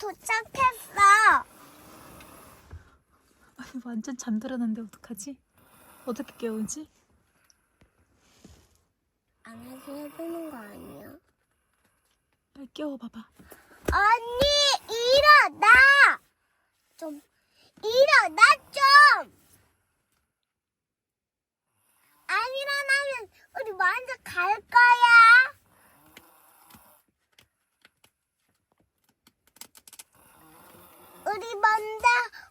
도착했어. 아니, 완전 잠들었는데 어떡하지? 어떻게 깨우지? 안아서 해보는 거 아니야? 빨리 깨워봐봐. 언니 일어나. 좀 일어나 좀. 안 일어나면 우리 먼저 갈 거야. 우리 먼저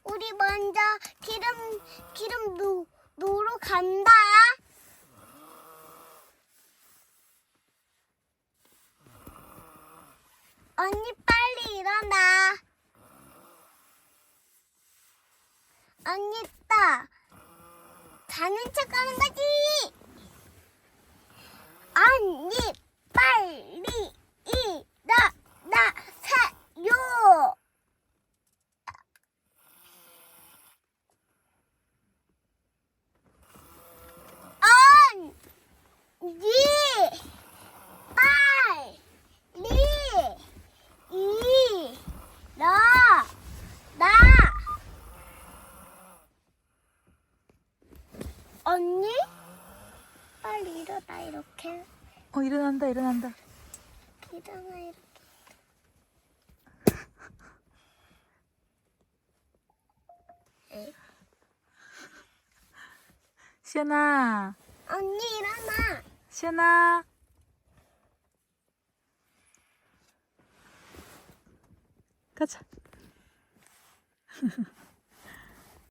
우리 먼저 기름 기름 노 노로 간다. 언니 빨리 일어나. 언니 따 자는 척하는 거지. 언니 빨리 일어나세요. 언 니 빨리 일어나. 언니? 빨리 일어나 이렇게 어, 일어난다, 일어난다. 일어나 이렇게 시연아, 언니 일어나 시연아. 가자.